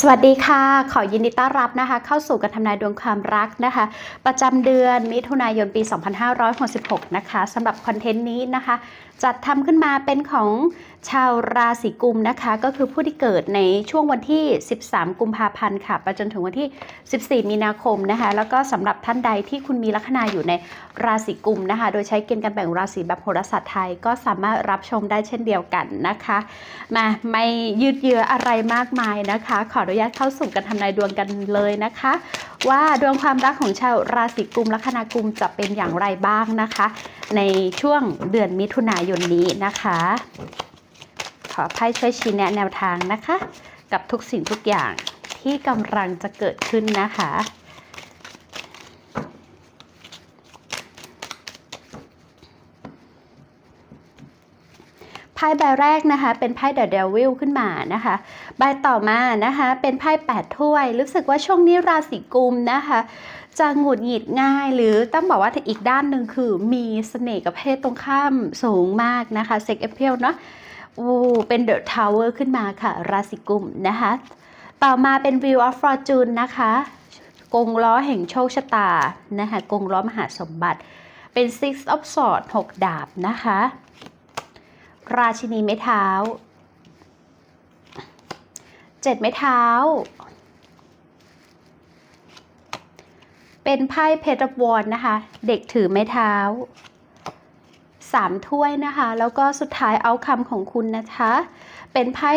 สวัสดีค่ะ ขอยินดีต้อนรับนะคะ เข้าสู่การทำนายดวงความรักนะคะ ประจำเดือนมิถุนายนปี 2566 นะคะสำหรับคอนเทนต์นี้นะคะ จัดทำขึ้นมาเป็นของ ชาวราศีกุมนะคะ ก็คือผู้ที่เกิดในช่วงวันที่ 13 กุมภาพันธ์ค่ะไปจนถึงวันที่ 14 มีนาคมนะคะ แล้วก็สำหรับท่านใดที่คุณมีลัคนาอยู่ในราศีกุมนะคะ โดยใช้เกณฑ์การแบ่งราศีแบบโหราศาสตร์ไทยก็สามารถรับชมได้เช่นเดียวกันนะคะมาไม่ยืดเยื้ออะไรมากมายนะคะ ขออนุญาตเข้าสู่การทำนายดวงกันเลยนะคะ ว่าดวงความรักของชาวราศีกุมลัคนากุมจะเป็นอย่างไรบ้างนะคะ ในช่วงเดือนมิถุนายนนี้นะคะ ขอไพ่ช่วยชี้แนะแนวทางนะคะ กับทุกสิ่งทุกอย่างที่กำลังจะเกิดขึ้นนะคะไพ่ใบแรกนะคะ เป็นไพ่เดอะเดวิลขึ้นมานะคะ ใบต่อมานะคะ เป็นไพ่แปดถ้วย รู้สึกว่าช่วงนี้ราศีกุมนะคะ จะหงุดหงิดง่าย หรือต้องบอกว่าอีกด้านหนึ่งคือมีเสน่ห์กับเพศตรงข้ามสูงมากนะคะเซ็กเอเพลเนาะ อูเป็นเดอะทาวเวอร์ขึ้นมาค่ะ ราศีกุมนะคะ ต่อมาเป็น Wheel of Fortune นะคะกงล้อแห่งโชคชะตานะคะกงล้อมหาสมบัติเป็น Six of Swords 6ดาบนะคะ ราชินีไม้เท้าเจ็ดไม้เท้า เป็นไพ่เพชรวอนนะคะ เด็กถือไม้เท้า สามถ้วยนะคะ แล้วก็สุดท้ายเอาคำของคุณนะคะ เป็นไพ่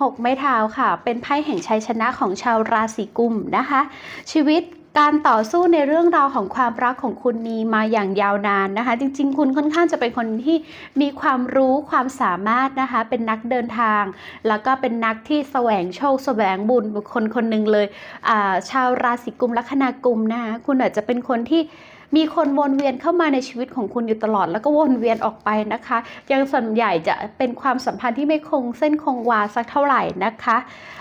หกไม้เท้าค่ะ เป็นไพ่แห่งชัยชนะของชาวราศีกุมนะคะ ชีวิตการต่อสู้ในเรื่องราวของความรักของคุณมีมาอย่างยาวนานนะคะ จริง ๆ คุณค่อนข้างจะเป็นคนที่มีความรู้ความสามารถนะคะ เป็นนักเดินทาง แล้วก็เป็นนักที่แสวงโชคแสวงบุญบุคคลคนหนึ่งเลยอ่าชาวราศีกุมลัคนากุมนะคะคุณอาจจะเป็นคนที่ มีคนวนเวียนเข้ามาในชีวิตของคุณอยู่ตลอด แล้วก็วนเวียนออกไปนะคะ ยังส่วนใหญ่จะเป็นความสัมพันธ์ที่ไม่คงเส้นคงวาสักเท่าไหร่นะคะ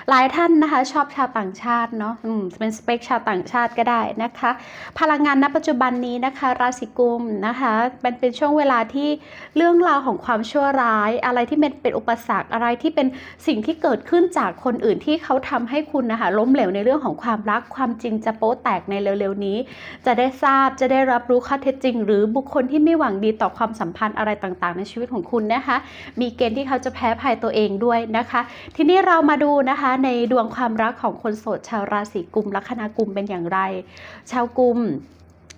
หลายท่านนะคะชอบชาวต่างชาติเนาะอืมเป็นสเปคชาวต่างชาติก็ได้นะคะ พลังงานณปัจจุบันนี้นะคะ ราศีกุมนะคะมันเป็นช่วงเวลาที่เรื่องราวของความชั่วร้าย อะไรที่เป็นเป็นอุปสรรคอะไรที่เป็นสิ่งที่เกิดขึ้นจากคนอื่นที่เขาทำให้คุณนะคะล้มเหลวในเรื่องของความรักความจริงจะโป๊แตกในเร็วๆนี้ จะได้ทราบจะได้ได้รับรู้ข้อเท็จจริง หรือบุคคลที่ไม่หวังดีต่อความสัมพันธ์อะไรต่างๆ ในชีวิตของคุณนะคะ มีเกณฑ์ที่เขาจะแพ้ภัยตัวเองด้วยนะคะ ทีนี้เรามาดูนะคะในดวงความรักของคนโสดชาวราศีกุมลัคนากุมเป็นอย่างไร ชาวกุม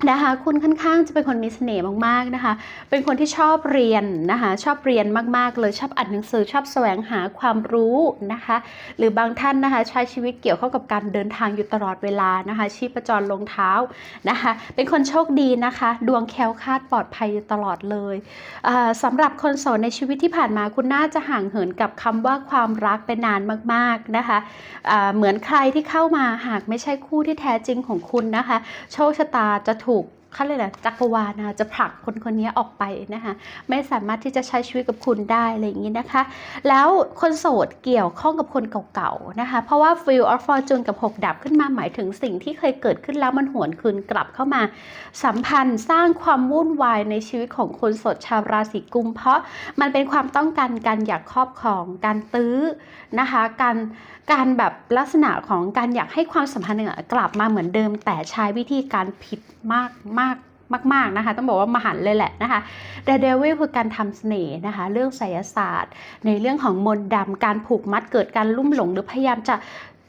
นะคะคุณค่อนข้างจะเป็นคนมีเสน่ห์มากๆนะคะ เป็นคนที่ชอบเรียนนะคะชอบเรียนมากๆเลยชอบอ่านหนังสือชอบแสวงหาความรู้นะคะ หรือบางท่านนะคะใช้ชีวิตเกี่ยวข้องกับการเดินทางอยู่ตลอดเวลานะคะ ชีพจรลงเท้านะคะ เป็นคนโชคดีนะคะ ดวงแคล้วคลาดปลอดภัยอยู่ตลอดเลยอ่าสำหรับคนโสดในชีวิตที่ผ่านมาคุณน่าจะห่างเหินกับคำว่าความรักไปนานมากๆนะคะเหมือนใครที่เข้ามาหากไม่ใช่คู่ที่แท้จริงของคุณนะคะ โชคชะตาจะถูกเขาเรียกอะจักรวาลนะจะผลักคนคนนี้ออกไปนะคะไม่สามารถที่จะใช้ชีวิตกับคุณได้อะไรอย่างนี้นะคะ แล้วคนโสดเกี่ยวข้องกับคนเก่าๆนะคะ เพราะว่า Feel of Fortune กับ 6 ดับขึ้นมาหมายถึงสิ่งที่เคยเกิดขึ้นแล้วมันหวนคืนกลับเข้ามา สัมพันธ์สร้างความวุ่นวายในชีวิตของคนโสดชาวราศีกุม เพราะมันเป็นความต้องการการอยากครอบครองการตื้อนะคะการ การแบบลักษณะของการอยากให้ความสัมพันธ์เนี่ยกลับมาเหมือนเดิม แต่ใช้วิธีการผิดมากมากมากๆนะคะ ต้องบอกว่ามหันเลยแหละนะคะ The Devil คือการทำเสน่ห์นะคะ เรื่องไสยศาสตร์ ในเรื่องของมนต์ดำการผูกมัดเกิดการลุ่มหลง หรือพยายามจะ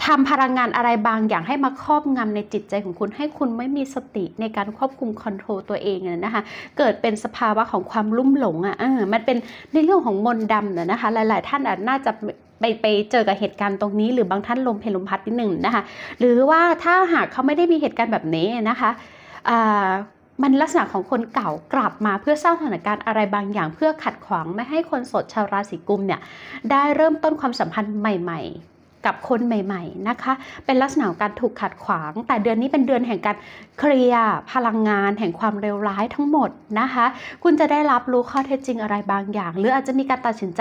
ทำพลังงานอะไรบางอย่างให้มาครอบงำในจิตใจของคุณ ให้คุณไม่มีสติในการควบคุมคอนโทรลตัวเองอะนะคะ เกิดเป็นสภาวะของความลุ่มหลงอะมันเป็นในเรื่องของมนต์ดำน่ะนะคะ หลาย ๆ ท่านอาจน่าจะ ไปไปเจอกับเหตุการณ์ตรงนี้ หรือบางท่านลมเพลลมพัดนิดหนึ่งนะคะ หรือว่าถ้าหากเขาไม่ได้มีเหตุการณ์แบบนี้นะคะมันลักษณะของคนเก่ากลับมาเพื่อสร้างสถานการณ์อะไรบางอย่าง เพื่อขัดขวางไม่ให้คนสดชาวราศีกุมเนี่ยได้เริ่มต้นความสัมพันธ์ใหม่ ๆ กับคนใหม่ ๆ นะคะ เป็นลักษณะของการถูกขัดขวาง แต่เดือนนี้เป็นเดือนแห่งการเคลียร์พลังงานแห่งความเลวร้ายทั้งหมดนะคะ คุณจะได้รับรู้ข้อเท็จจริงอะไรบางอย่าง หรืออาจจะมีการตัดสินใจ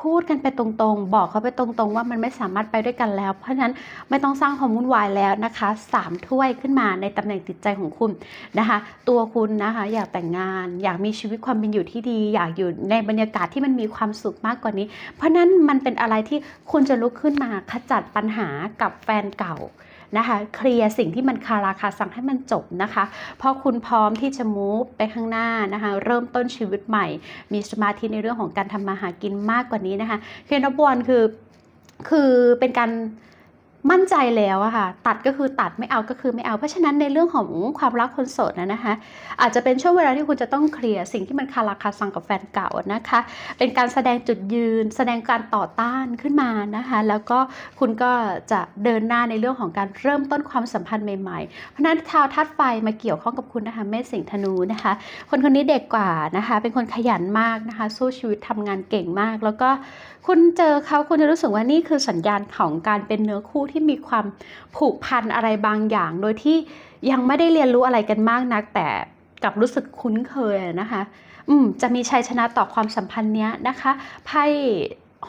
พูดกันไปตรงๆ บอกเขาไปตรงๆ ว่ามันไม่สามารถไปด้วยกันแล้ว เพราะฉะนั้นไม่ต้องสร้างความวุ่นวายแล้วนะคะสามถ้วยขึ้นมาในตำแหน่งจิตใจของคุณนะคะ ตัวคุณนะคะอยากแต่งงาน อยากมีชีวิตความเป็นอยู่ที่ดี อยากอยู่ในบรรยากาศที่มันมีความสุขมากกว่านี้ เพราะนั้นมันเป็นอะไรที่คุณจะลุกขึ้นมาขจัดปัญหากับแฟนเก่านะคะเคลียร์สิ่งที่มันคาราคาซังให้มันจบนะคะเพราะคุณพร้อมที่จะมูฟไปข้างหน้านะคะเริ่มต้นชีวิตใหม่ มีสมาธิในเรื่องของการทำมาหากินมากกว่านี้นะคะเคนบวนคือคือเป็นการ มั่นใจแล้วอะค่ะตัดก็คือตัดไม่เอาก็คือไม่เอา เพราะฉะนั้นในเรื่องของความรักคนโสดนะนะคะ อาจจะเป็นช่วงเวลาที่คุณจะต้องเคลียร์สิ่งที่มันคาราคาซังกับแฟนเก่านะคะ เป็นการแสดงจุดยืน แสดงการต่อต้านขึ้นมานะคะ แล้วก็คุณก็จะเดินหน้าในเรื่องของการเริ่มต้นความสัมพันธ์ใหม่ๆ เพราะฉะนั้นชาวธาตุไฟมาเกี่ยวข้องกับคุณนะคะเมษสิงห์ธนูนะคะ คนคนนี้เด็กกว่านะคะ เป็นคนขยันมากนะคะ สู้ชีวิตทำงานเก่งมาก แล้วก็คุณเจอเขาคุณจะรู้สึกว่านี่คือสัญญาณของการเป็นเนื้อคู่ที่มีความผูกพันอะไรบางอย่าง โดยที่ยังไม่ได้เรียนรู้อะไรกันมากนัก แต่กับรู้สึกคุ้นเคยนะคะ อืมจะมีชัยชนะต่อความสัมพันธ์เนี้ยนะคะไพ่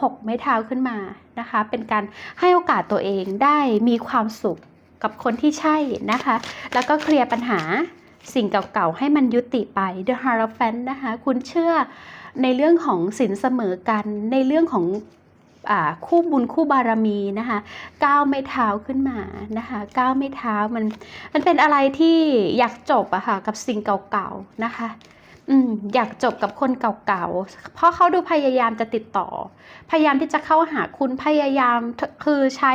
หกไม้เท้าขึ้นมานะคะ เป็นการให้โอกาสตัวเองได้มีความสุขกับคนที่ใช่นะคะ แล้วก็เคลียร์ปัญหาสิ่งเก่าๆ ให้มันยุติไป The Hierophant นะคะ คุณเชื่อในเรื่องของสินเสมอกัน ในเรื่องของ คู่บุญคู่บารมีนะคะก้าวไม่เท้าขึ้นมานะคะก้าวไม่เท้ามันมันเป็นอะไรที่อยากจบอะค่ะกับสิ่งเก่าๆนะคะอืมอยากจบกับคนเก่าๆ เพราะเขาดูพยายามจะติดต่อ พยายามที่จะเข้าหาคุณ พยายามคือใช้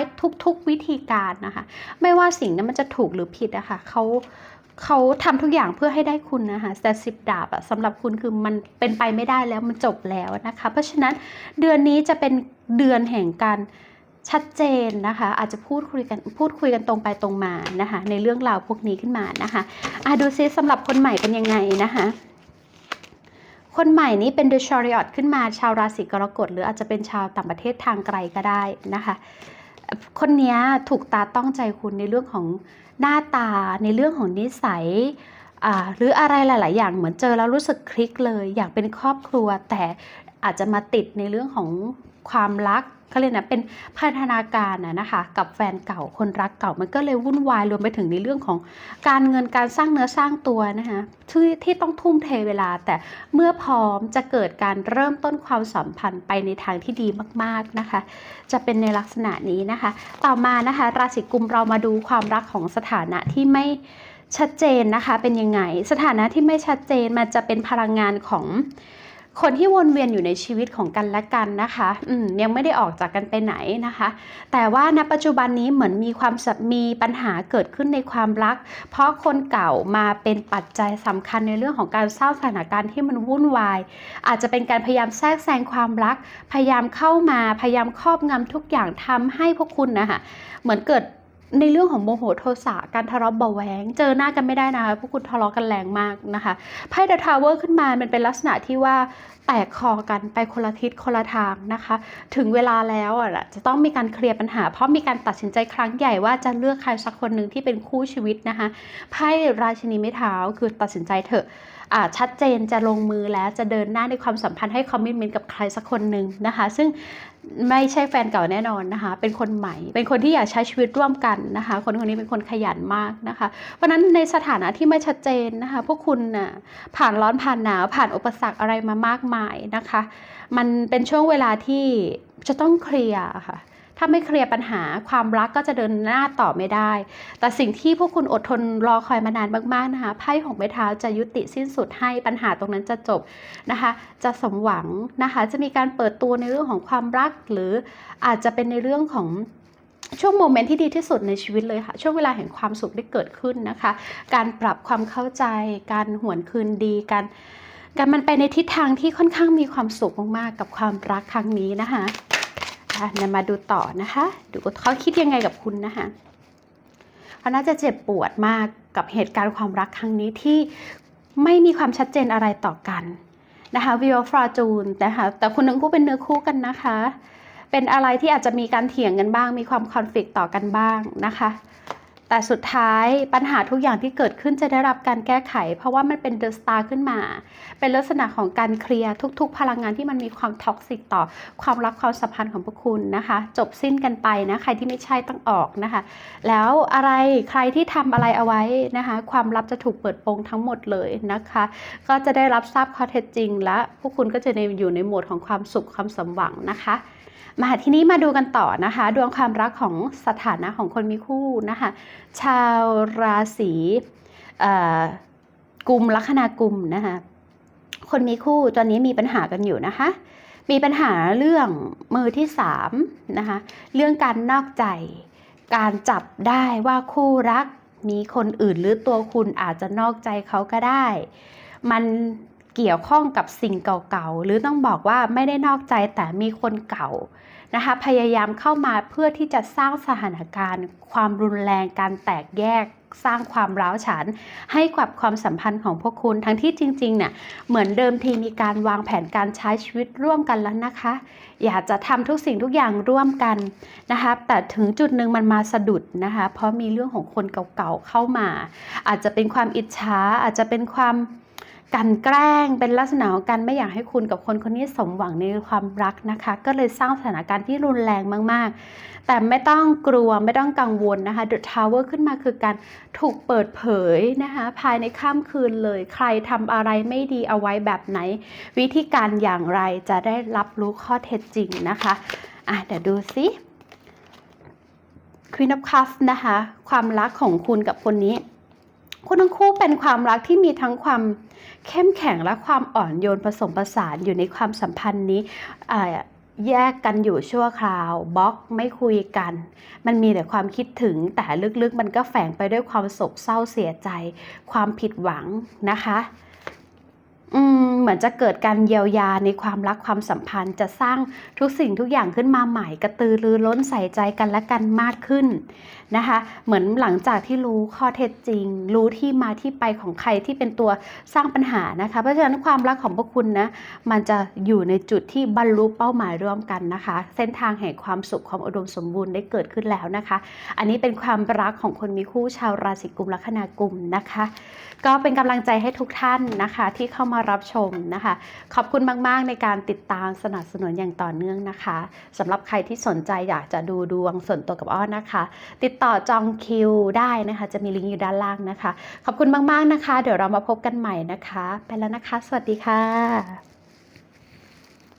ทุกๆวิธีการนะคะ ไม่ว่าสิ่งนั้นมันจะถูกหรือผิดอะค่ะเขา เขาทำทุกอย่างเพื่อให้ได้คุณนะคะแต่สิบดาบอะสำหรับคุณคือมันเป็นไปไม่ได้แล้วมันจบแล้วนะคะ เพราะฉะนั้นเดือนนี้จะเป็นเดือนแห่งการชัดเจนนะคะ อาจจะพูดคุยกันพูดคุยกันตรงไปตรงมานะคะ ในเรื่องราวพวกนี้ขึ้นมานะคะอะดูซิสำหรับคนใหม่เป็นยังไงนะคะคนใหม่นี้เป็น The Chariot ขึ้นมาชาวราศีกรกฎหรืออาจจะเป็นชาวต่างประเทศทางไกลก็ได้นะคะ คนนี้ถูกตาต้องใจคุณในเรื่องของหน้าตาในเรื่องของนิสัยหรืออะไรหลาย ๆ อย่างเหมือนเจอแล้วรู้สึกคลิกเลย อยากเป็นครอบครัวแต่อาจจะมาติดในเรื่องของความรัก เขาเรียกนะเป็นพันธนาการนะนะคะกับแฟนเก่าคนรักเก่ามันก็เลยวุ่นวายรวมไปถึงในเรื่องของการเงินการสร้างเนื้อสร้างตัวนะคะที่ที่ต้องทุ่มเทเวลา แต่เมื่อพร้อมจะเกิดการเริ่มต้นความสัมพันธ์ไปในทางที่ดีมากๆนะคะ จะเป็นในลักษณะนี้นะคะ ต่อมานะคะ ราศีกุมเรามาดูความรักของสถานะที่ไม่ชัดเจนนะคะเป็นยังไง สถานะที่ไม่ชัดเจนมันจะเป็นพลังงานของ คนที่วนเวียนอยู่ในชีวิตของกันและกันนะคะอืยังไม่ได้ออกจากกันไปไหนนะคะ แต่ว่าณปัจจุบันนี้เหมือนมีความสับมีปัญหาเกิดขึ้นในความรัก เพราะคนเก่ามาเป็นปัจจัยสำคัญในเรื่องของการสร้างสถานการณ์ที่มันวุ่นวาย อาจจะเป็นการพยายามแทรกแซงความรัก พยายามเข้ามาพยายามครอบงำทุกอย่างทำให้พวกคุณนะคะเหมือนเกิด ในเรื่องของโมโหโทสะการทะเลาะเบาแหวงเจอหน้ากันไม่ได้นะคะพวกคุณทะเลาะกันแรงมากนะคะไพ่เดอะทาวเวอร์ขึ้นมามันเป็นลักษณะที่ว่าแตกคอกันไปคนละทิศคนละทางนะคะ ถึงเวลาแล้วอะจะต้องมีการเคลียร์ปัญหา เพราะมีการตัดสินใจครั้งใหญ่ว่าจะเลือกใครสักคนหนึ่งที่เป็นคู่ชีวิตนะคะไพ่ราชินีไม้เท้าคือตัดสินใจเถอะชัดเจนจะลงมือแล้วจะเดินหน้าในความสัมพันธ์ให้คอมมิชเมนต์กับใครสักคนหนึ่งนะคะ ซึ่งไม่ใช่แฟนเก่าแน่นอนนะคะ เป็นคนใหม่ เป็นคนที่อยากใช้ชีวิตร่วมกันนะคะ คนคนนี้เป็นคนขยันมากนะคะ เพราะนั้นในสถานะที่ไม่ชัดเจนนะคะ พวกคุณน่ะผ่านร้อนผ่านหนาวผ่านอุปสรรคอะไรมามากมายนะคะ มันเป็นช่วงเวลาที่จะต้องเคลียร์ค่ะ ถ้าไม่เคลียร์ปัญหาความรักก็จะเดินหน้าต่อไม่ได้ แต่สิ่งที่พวกคุณอดทนรอคอยมานานมากๆนะคะไพ่ของไม้เท้าจะยุติสิ้นสุดให้ปัญหาตรงนั้นจะจบนะคะ จะสมหวังนะคะ จะมีการเปิดตัวในเรื่องของความรัก หรืออาจจะเป็นในเรื่องของช่วงโมเมนต์ที่ดีที่สุดในชีวิตเลยค่ะ ช่วงเวลาแห่งความสุขได้เกิดขึ้นนะคะ การปรับความเข้าใจ การหวนคืนดีการการมันไปในทิศทางที่ค่อนข้างมีความสุขมากๆกับความรักครั้งนี้นะคะ อะนมาดูต่อนะคะ ดูเขาคิดยังไงกับคุณนะคะเขาน่าจะเจ็บปวดมากกับเหตุการณ์ความรักครั้งนี้ที่ไม่มีความชัดเจนอะไรต่อกันนะคะวิวฟราจูนนะคะแต่คุณทั้งคู่เป็นเนื้อคู่กันนะคะ เป็นอะไรที่อาจจะมีการเถียงกันบ้าง มีความคอนฟ lict ต่อกันบ้างนะคะ แต่สุดท้ายปัญหาทุกอย่างที่เกิดขึ้นจะได้รับการแก้ไข เพราะว่ามันเป็นเดอะสตาร์ขึ้นมา เป็นลักษณะของการเคลียร์ทุก ๆ พลังงานที่มันมีความท็อกซิกต่อความรักความสัมพันธ์ของพวกคุณนะคะ จบสิ้นกันไปนะใครที่ไม่ใช่ต้องออกนะคะ แล้วอะไรใครที่ทำอะไรเอาไว้นะคะ ความลับจะถูกเปิดโปงทั้งหมดเลยนะคะ ก็จะได้รับทราบข้อเท็จจริง และพวกคุณก็จะในอยู่ในโหมดของความสุขความสมหวังนะคะ มาทีนี้มาดูกันต่อนะคะ ดวงความรักของสถานะของคนมีคู่นะคะ ชาวราศีเอ่อกุมลัคนากุมนะคะ คนมีคู่ตอนนี้มีปัญหากันอยู่นะคะ มีปัญหาเรื่องมือที่สามนะคะ เรื่องการนอกใจ การจับได้ว่าคู่รักมีคนอื่นหรือตัวคุณอาจจะนอกใจเขาก็ได้ มัน เกี่ยวข้องกับสิ่งเก่าๆ หรือต้องบอกว่าไม่ได้นอกใจแต่มีคนเก่านะคะพยายามเข้ามาเพื่อที่จะสร้างสถานการณ์ ความรุนแรงการแตกแยก สร้างความร้าวฉานให้กับความสัมพันธ์ของพวกคุณทั้งที่จริงๆเนี่ยเหมือนเดิมทีมีการวางแผนการใช้ชีวิตร่วมกันแล้วนะคะ อยากจะทำทุกสิ่งทุกอย่างร่วมกันนะคะแต่ถึงจุดหนึ่งมันมาสะดุดนะคะเพราะมีเรื่องของคนเก่าๆเข้ามา อาจจะเป็นความอิจฉาอาจจะเป็นความ กลันแกล้งเป็นลักษณะของการไม่อยากให้คุณกับคนคนนี้สมหวังในความรักนะคะ ก็เลยสร้างสถานการณ์ที่รุนแรงมาก ๆ แต่ไม่ต้องกลัวไม่ต้องกังวลนะคะ The Tower ขึ้นมาคือการถูกเปิดเผยนะคะ ภายในข้ามคืนเลย ใครทำอะไรไม่ดีเอาไว้แบบไหน วิธีการอย่างไรจะได้รับรู้ข้อเท็จจริงนะคะอะเดี๋ยวดูสิ Queen of Cups นะคะ ความรักของคุณกับคนนี้ คุณทั้งคู่เป็นความรักที่มีทั้งความเข้มแข็งและความอ่อนโยนผสมผสานอยู่ในความสัมพันธ์นี้แยกกันอยู่ชั่วคราวบล็อกไม่คุยกัน มันมีแต่ความคิดถึงแต่ลึกๆ มันก็แฝงไปด้วยความโศกเศร้าเสียใจ ความผิดหวังนะคะ เหมือนจะเกิดการเยียวยาในความรักความสัมพันธ์ จะสร้างทุกสิ่งทุกอย่างขึ้นมาใหม่กระตือรือร้นใส่ใจกันและกันมากขึ้นนะคะ เหมือนหลังจากที่รู้ข้อเท็จจริง รู้ที่มาที่ไปของใครที่เป็นตัวสร้างปัญหานะคะ เพราะฉะนั้นความรักของพวกคุณนะมันจะอยู่ในจุดที่บรรลุเป้าหมายร่วมกันนะคะ เส้นทางแห่งความสุขความอุดมสมบูรณ์ได้เกิดขึ้นแล้วนะคะ อันนี้เป็นความรักของคนมีคู่ชาวราศีกุมลัคนากุมนะคะ ก็เป็นกำลังใจให้ทุกท่านนะคะที่เข้ามามารับชมนะคะ ขอบคุณมาก ๆ ในการติดตามสนับสนุนอย่างต่อเนื่องนะคะสำหรับใครที่สนใจอยากจะดูดวงส่วนตัวกับอ้อนนะคะ ติดต่อจองคิวได้นะคะ จะมีลิงก์อยู่ด้านล่างนะคะ ขอบคุณมาก ๆ นะคะ เดี๋ยวเรามาพบกันใหม่นะคะ ไปแล้วนะคะ สวัสดีค่ะ